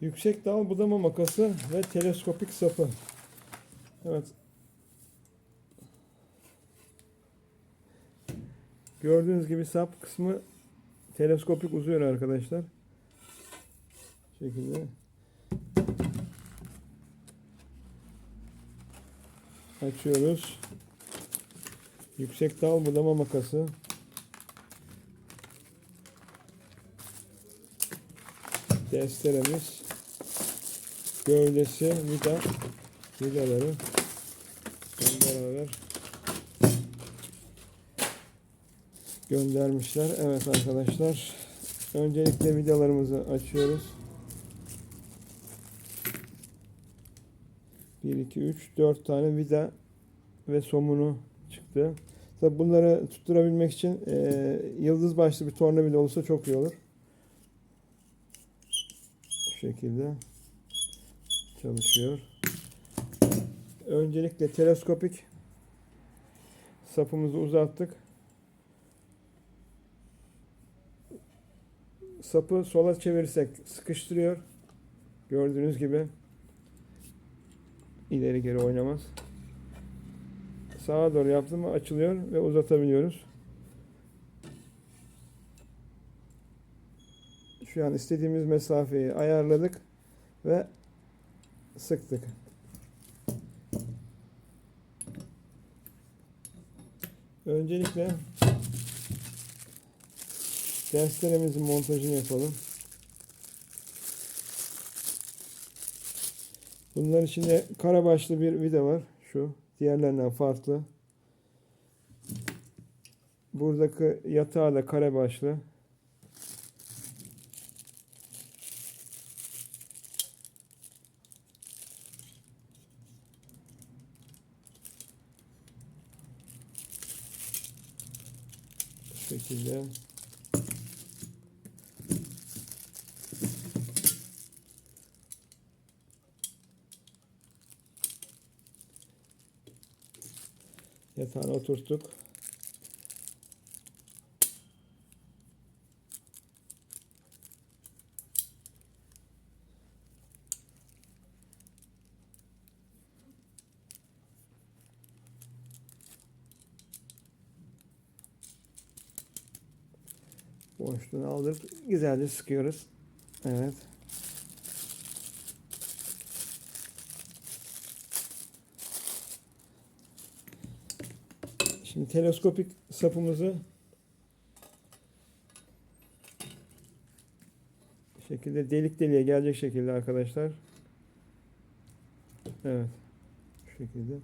Yüksek dal budama makası ve teleskopik sapı. Evet. Gördüğünüz gibi sap kısmı teleskopik uzuyor arkadaşlar. Bu şekilde. Açıyoruz. Yüksek dal budama makası. Testeremiz. Gövdesi, vida, vidaları. Beraber göndermişler. Evet arkadaşlar. Öncelikle vidalarımızı açıyoruz. 1, 2, 3, 4 tane vida ve somunu çıktı. Tabi bunları tutturabilmek için e, yıldız başlı bir tornavida olursa çok iyi olur. Şu şekilde çalışıyor. Öncelikle teleskopik sapımızı uzattık. Sapı sola çevirirsek sıkıştırıyor. Gördüğünüz gibi ileri geri oynamaz. Sağa doğru yaptım mı açılıyor ve uzatabiliyoruz. Şu an istediğimiz mesafeyi ayarladık ve sıktık. Öncelikle testeremizin montajını yapalım. Bunların içinde kara başlı bir vida var. Şu. Diğerlerinden farklı. Buradaki yatağı da kare şekilde. Yatağına oturttuk. Boşluğunu aldırıp güzelce sıkıyoruz. Evet. Şimdi teleskopik sapımızı şekilde delik deliğe gelecek şekilde arkadaşlar. Evet. Şu şekilde.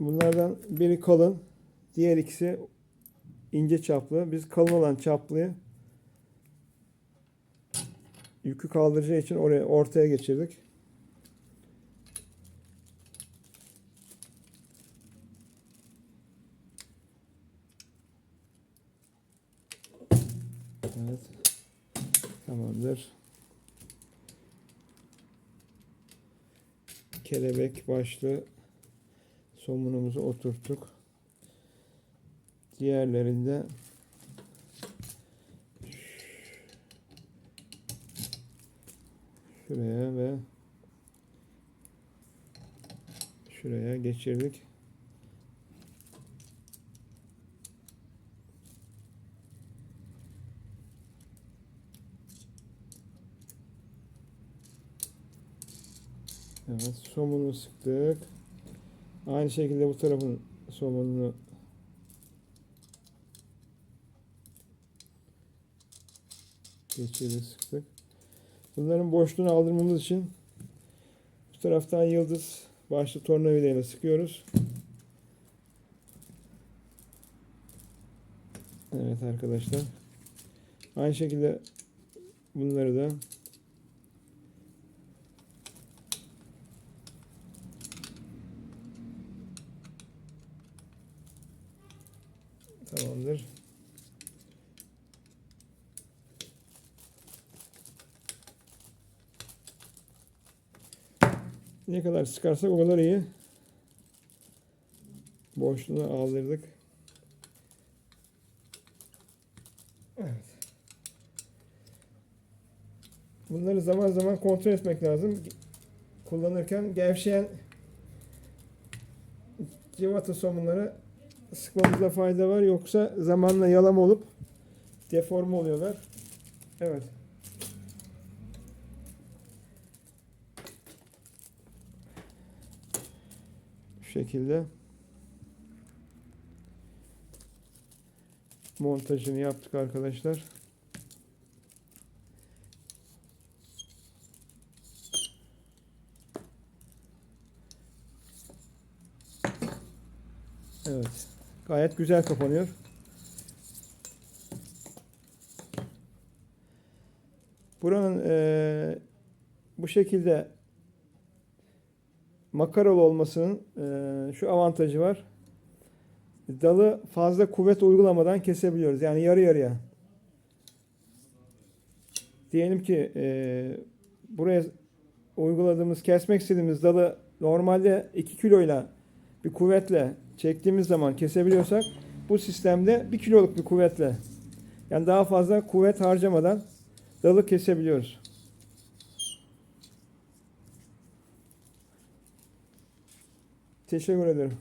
Bunlardan biri kalın, diğer ikisi ince çaplı. Biz kalın olan çaplıyı yükü kaldıracağı için oraya ortaya geçirdik. Evet. Tamamdır. Kelebek başlı somunumuzu oturttuk. Diğerlerinde şuraya ve şuraya geçirdik. Evet, somununu sıktık. Aynı şekilde bu tarafın somununu geçirdik, sıktık. Bunların boşluğunu aldırmamız için bu taraftan yıldız başlı tornavidayla sıkıyoruz. Evet arkadaşlar. Aynı şekilde bunları da Tamamdır. Ne kadar sıkarsak o kadar iyi. Boşluğunu aldırdık. Evet. Bunları zaman zaman kontrol etmek lazım. Kullanırken gevşeyen civata somunları sıkmamızda fayda var. Yoksa zamanla yalama olup deforme oluyorlar. Evet. Şekilde montajını yaptık arkadaşlar. Evet. Gayet güzel kapanıyor. Buranın eee, bu şekilde makaralı olmasının eee, şu avantajı var. Dalı fazla kuvvet uygulamadan kesebiliyoruz. Yani yarı yarıya. Diyelim ki eee, buraya uyguladığımız, kesmek istediğimiz dalı normalde 2 kiloyla bir kuvvetle çektiğimiz zaman kesebiliyorsak bu sistemde 1 kiloluk bir kuvvetle yani daha fazla kuvvet harcamadan dalı kesebiliyoruz. Teşekkür ederim.